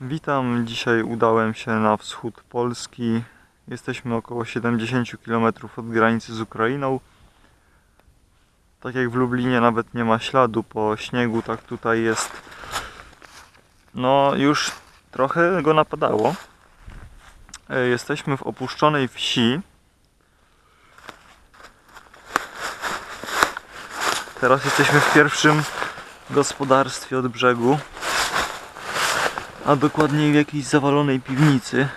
Witam. Dzisiaj udałem się na wschód Polski. Jesteśmy około 70 km od granicy z Ukrainą. Tak jak w Lublinie nawet nie ma śladu po śniegu, tak tutaj jest. No, już trochę go napadało. E, Jesteśmy w opuszczonej wsi. Teraz jesteśmy w pierwszym gospodarstwie od brzegu a dokładniej w jakiejś zawalonej piwnicy.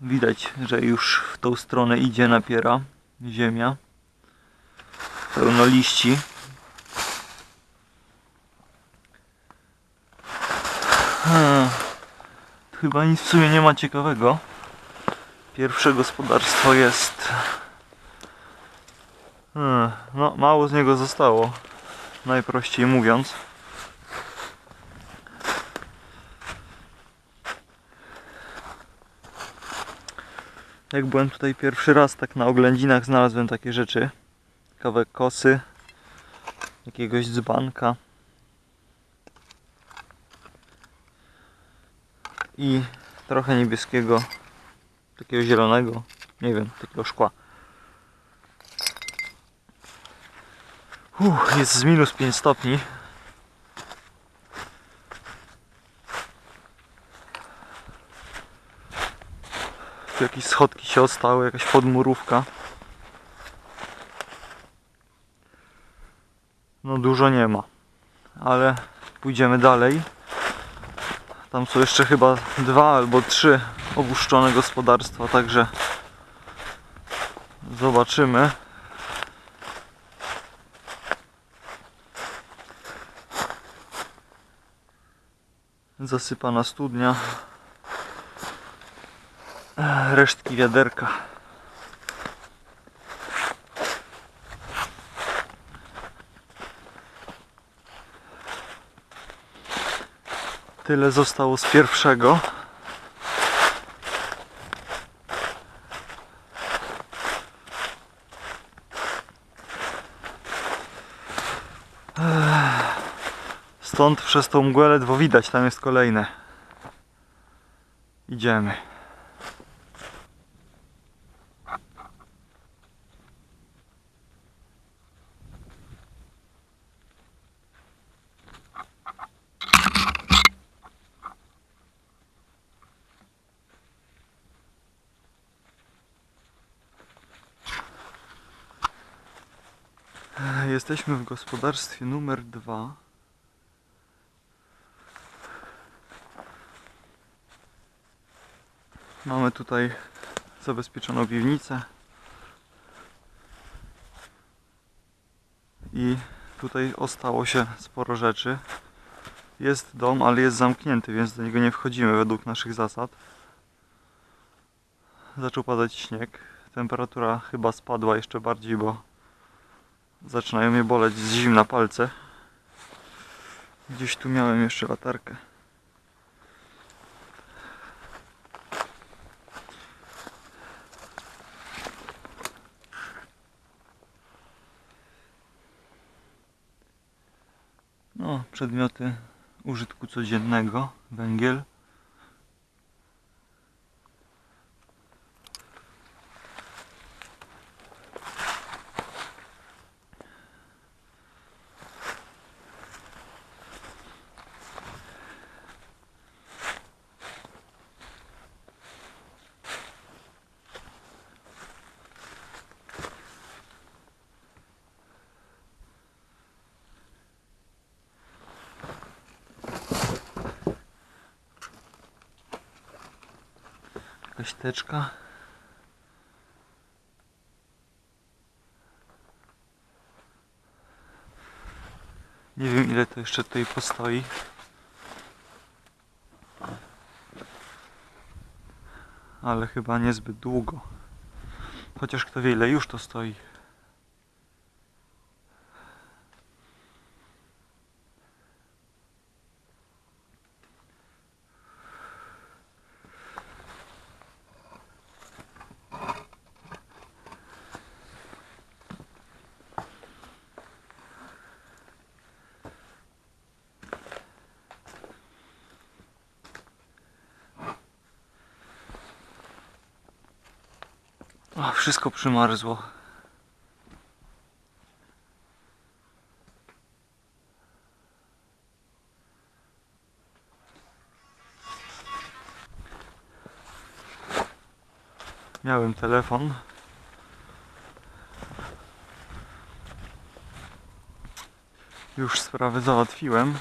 Widać, że już w tą stronę idzie napiera ziemia. Pełno liści. Hmm. Chyba nic w sumie nie ma ciekawego. Pierwsze gospodarstwo jest. Hmm. No, mało z niego zostało. Najprościej mówiąc. Jak byłem tutaj pierwszy raz, tak na oględzinach znalazłem takie rzeczy. Kawałek kosy, jakiegoś dzbanka i trochę niebieskiego, takiego zielonego, nie wiem, takiego szkła. Uff, jest z minus 5 stopni. Tu jakieś schodki się ostały, jakaś podmurówka. No dużo nie ma, ale pójdziemy dalej. Tam są jeszcze chyba dwa albo trzy opuszczone gospodarstwa, także zobaczymy. Zasypana studnia resztki wiaderka. Tyle zostało z pierwszego. Stąd przez tą mgłę ledwo widać, tam jest kolejne. Idziemy. Jesteśmy w gospodarstwie numer dwa. Mamy tutaj zabezpieczoną piwnicę. I tutaj ostało się sporo rzeczy. Jest dom, ale jest zamknięty, więc do niego nie wchodzimy według naszych zasad. Zaczął padać śnieg. Temperatura chyba spadła jeszcze bardziej, bo Zaczynają mnie boleć z zimna palce. Gdzieś tu miałem jeszcze latarkę. No, przedmioty użytku codziennego, węgiel. Jakaś teczka. Nie wiem ile to jeszcze tutaj postoi. Ale chyba niezbyt długo. Chociaż kto wie ile już to stoi. Wszystko przymarzło. Miałem telefon. Już sprawę załatwiłem.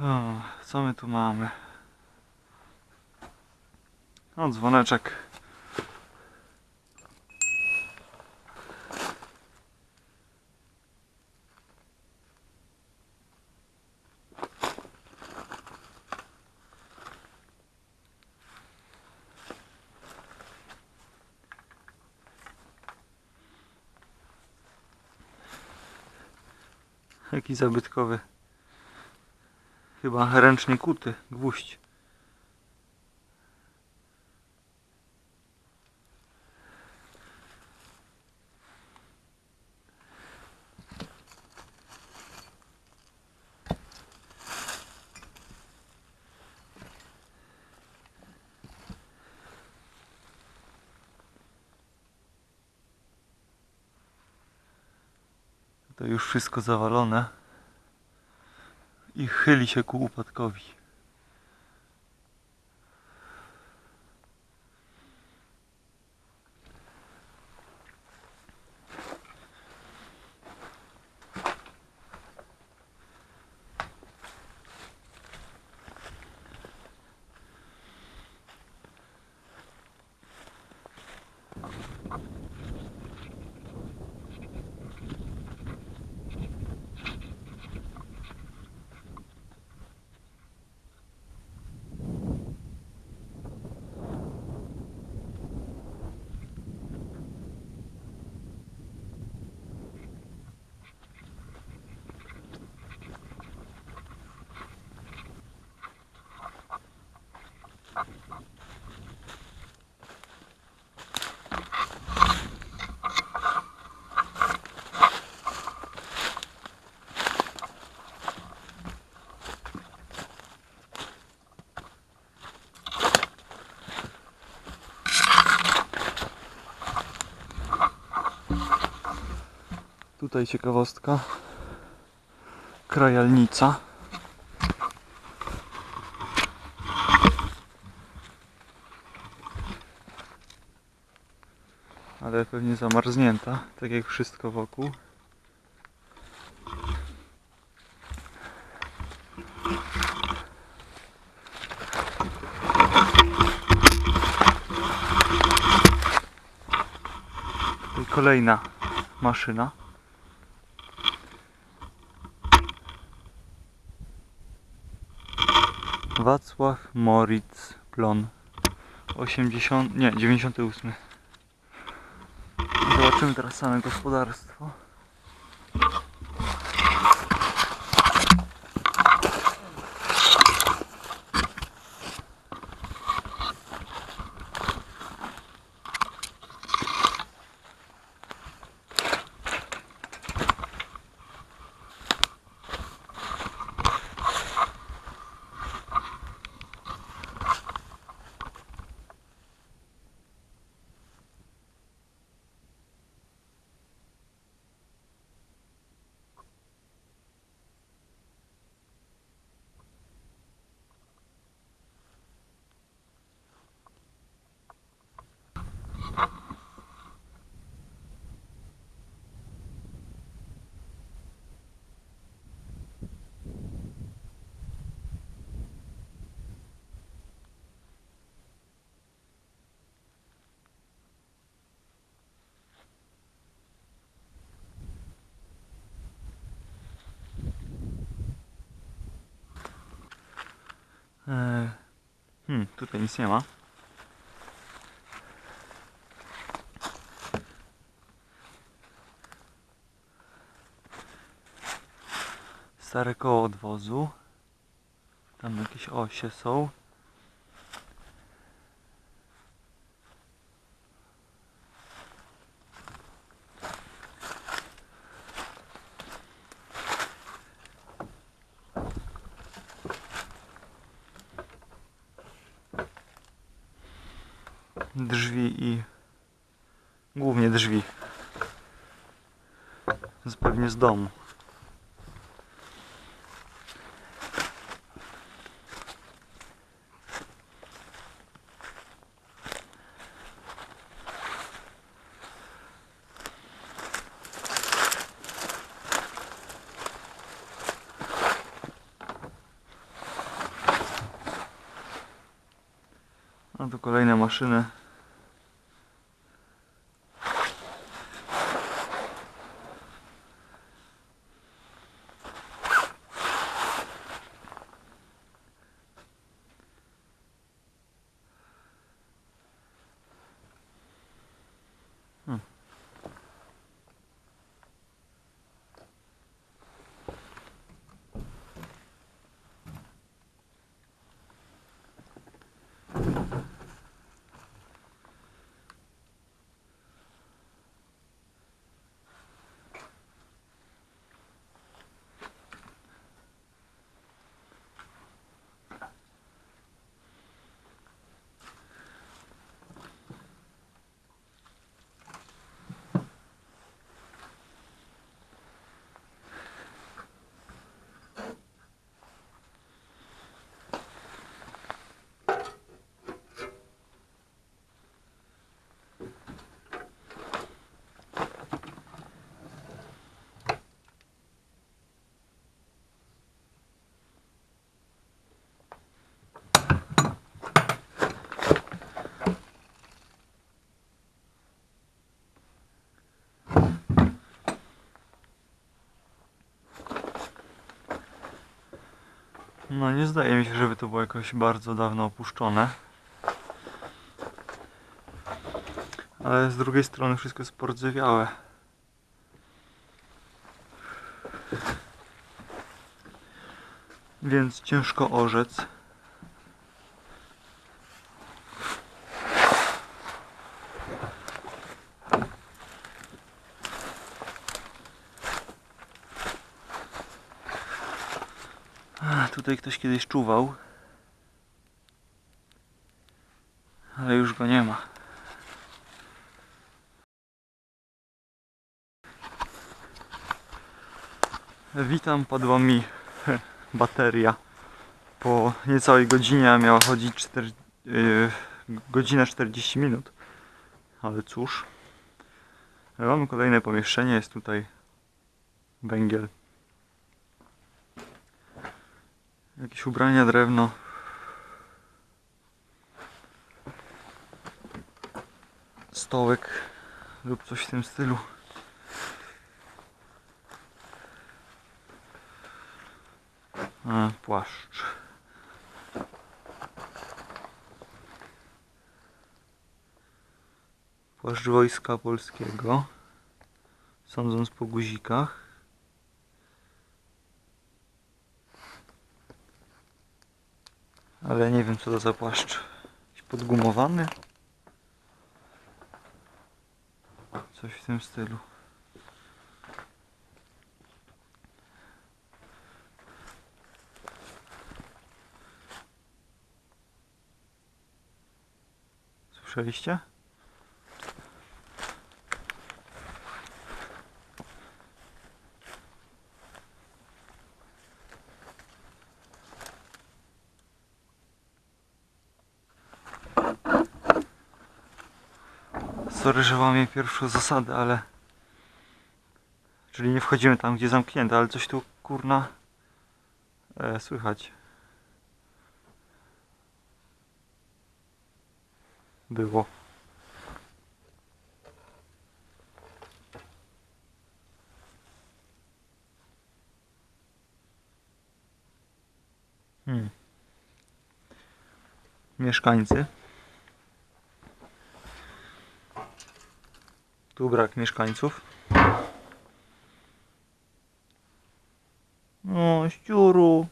O, co my tu mamy? O, dzwoneczek. Jaki zabytkowy. Chyba ręcznie kuty, gwóźdź. To już wszystko zawalone i chyli się ku upadkowi. Tutaj ciekawostka. Krajalnica. Ale pewnie zamarznięta, tak jak wszystko wokół. Kolejna maszyna. Wacław Moritz Plon 80, nie, 98 Zobaczymy teraz same gospodarstwo Hmm, tutaj nic nie ma. Stare koło odwozu. Tam jakieś osie są. drzwi i głównie drzwi. Pewnie z domu. A tu kolejne maszyny. Hmm. No nie zdaje mi się, żeby to było jakoś bardzo dawno opuszczone. Ale z drugiej strony wszystko jest pordzewiałe. Więc ciężko orzec. A, tutaj ktoś kiedyś czuwał. Ale już go nie ma. Witam, padła mi bateria. Po niecałej godzinie a miała chodzić 4, yy, godzinę 40 minut. Ale cóż. Mamy kolejne pomieszczenie, jest tutaj węgiel. Jakieś ubrania, drewno. Stołek lub coś w tym stylu. A, płaszcz. Płaszcz Wojska Polskiego. Sądząc po guzikach. Ale nie wiem co to za płaszcz. Podgumowany? Coś w tym stylu. Słyszeliście? Sorry, że łamię pierwszą zasadę, ale... Czyli nie wchodzimy tam, gdzie zamknięte, ale coś tu, kurna... E, słychać. Było. Hmm. Mieszkańcy. Tu brak mieszkańców. No, ściuru.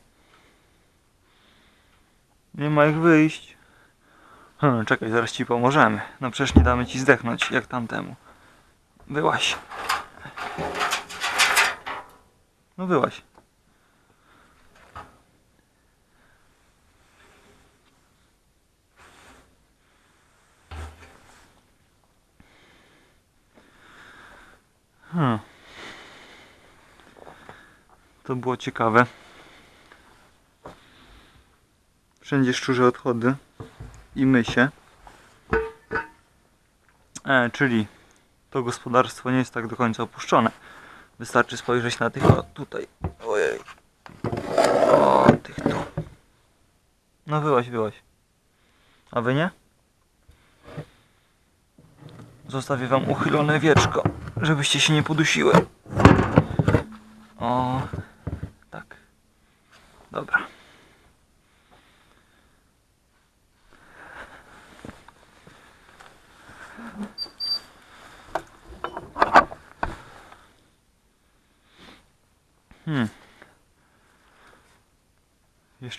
Nie ma jak wyjść. Hmm, czekaj, zaraz ci pomożemy. No przecież nie damy ci zdechnąć jak tamtemu. Wyłaś. No wyłaś. To było ciekawe. Wszędzie szczurze odchody i mysie. E, czyli to gospodarstwo nie jest tak do końca opuszczone. Wystarczy spojrzeć na tych o tutaj. Ojej. O, tych tu. No wyłaś, wyłaś. A wy nie? Zostawię wam uchylone wieczko, żebyście się nie podusiły. O, tak. Dobra. Hmm.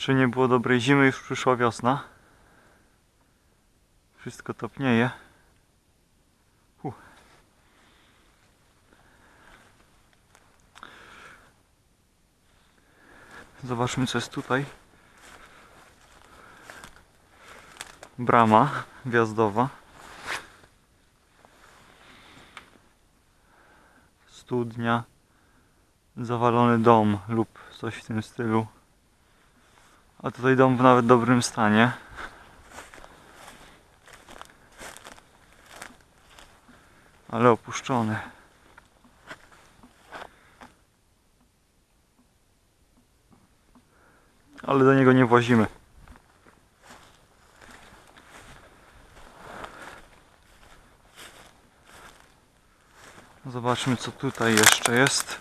Jeszcze nie było dobrej zimy, już przyszła wiosna. Wszystko topnieje. Huh. Zobaczmy co jest tutaj. Brama wjazdowa. Studnia. Zawalony dom lub coś w tym stylu. A tutaj dom w nawet dobrym stanie. Ale opuszczony. Ale do niego nie włazimy. Zobaczmy co tutaj jeszcze jest.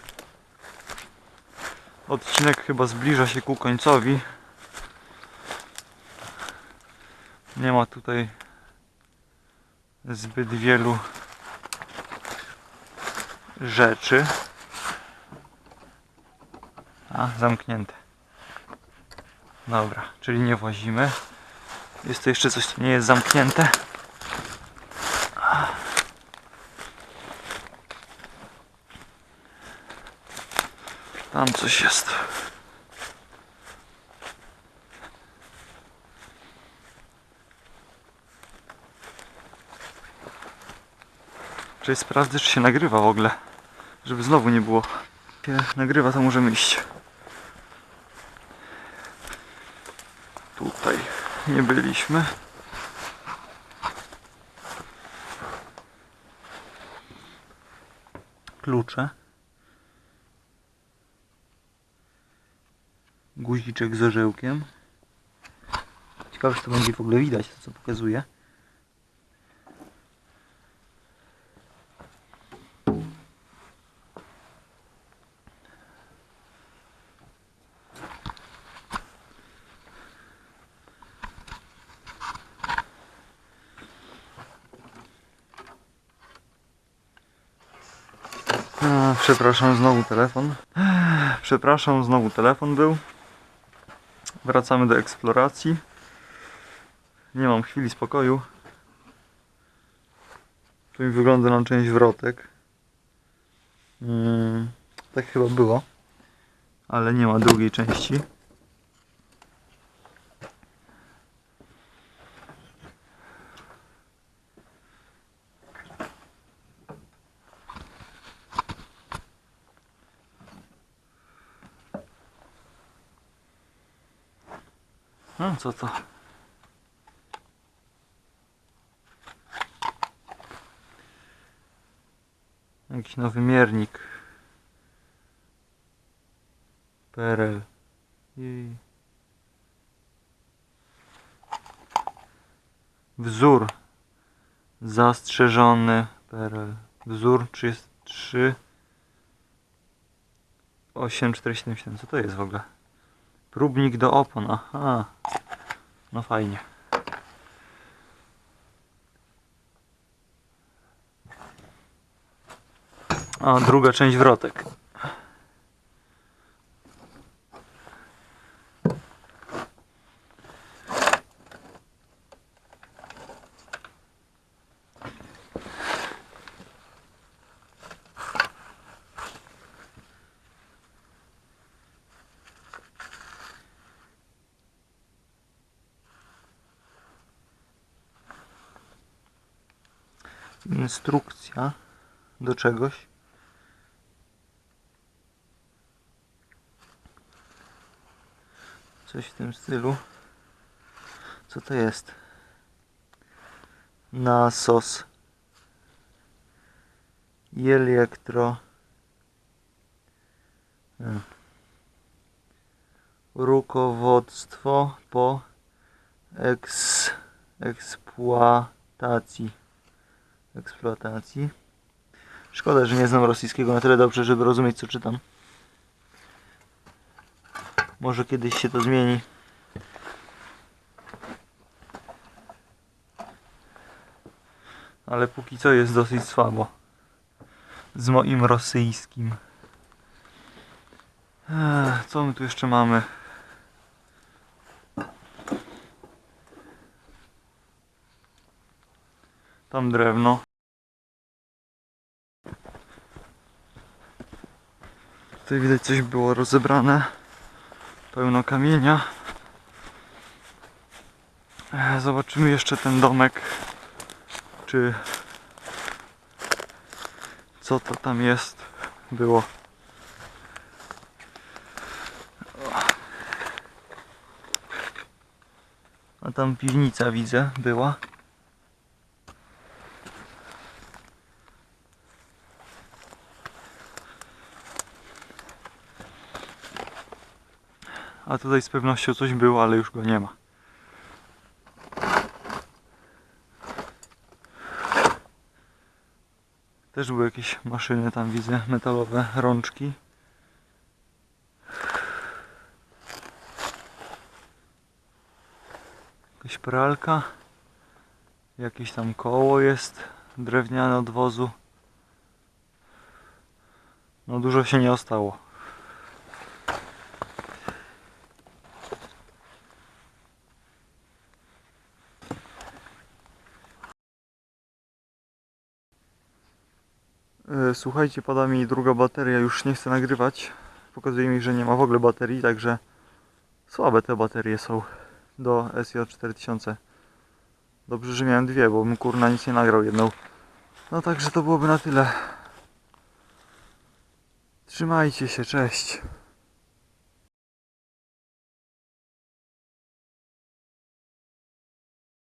Odcinek chyba zbliża się ku końcowi. Nie ma tutaj zbyt wielu rzeczy. A, zamknięte. Dobra, czyli nie włazimy. Jest tu jeszcze coś, co nie jest zamknięte. Tam coś jest. Czyli sprawdzę, czy się nagrywa w ogóle. Żeby znowu nie było. Się nagrywa, to możemy iść. Tutaj nie byliśmy. Klucze. Guziczek z orzełkiem. Ciekawe, czy to będzie w ogóle widać, to co pokazuje. A, przepraszam, znowu telefon. Przepraszam, znowu telefon był. Wracamy do eksploracji. Nie mam chwili spokoju. Tu mi wygląda na część wrotek. Mm, tak chyba było. Ale nie ma drugiej części. No co to? Jakiś nowy miernik. PRL. Jej. Wzór. Zastrzeżony PRL. Wzór 33 8477. Co to jest w ogóle? Próbnik do opon. Aha. No fajnie. A, druga część wrotek. Instrukcja do czegoś. Coś w tym stylu. Co to jest? Nasos. I elektro. Hmm. Rukowodztwo po eks, eksploatacji. Eksploatacji. Szkoda, że nie znam rosyjskiego na tyle dobrze, żeby rozumieć co czytam. Może kiedyś się to zmieni. Ale póki co jest dosyć słabo. Z moim rosyjskim. Co my tu jeszcze mamy? Tam drewno. Tutaj widać coś było rozebrane. Pełno kamienia. E, Zobaczymy jeszcze ten domek. Czy co to tam jest było. A tam piwnica widzę była. A tutaj z pewnością coś było, ale już go nie ma. Też były jakieś maszyny tam widzę, metalowe rączki. Jakaś pralka. Jakieś tam koło jest drewniane od wozu. No dużo się nie ostało. E, Słuchajcie, pada mi druga bateria, już nie chcę nagrywać. Pokazuje mi, że nie ma w ogóle baterii, także słabe te baterie są do SJ4000. Dobrze, że miałem dwie, bo bym kurna nic nie nagrał jedną. No także to byłoby na tyle. Trzymajcie się, cześć.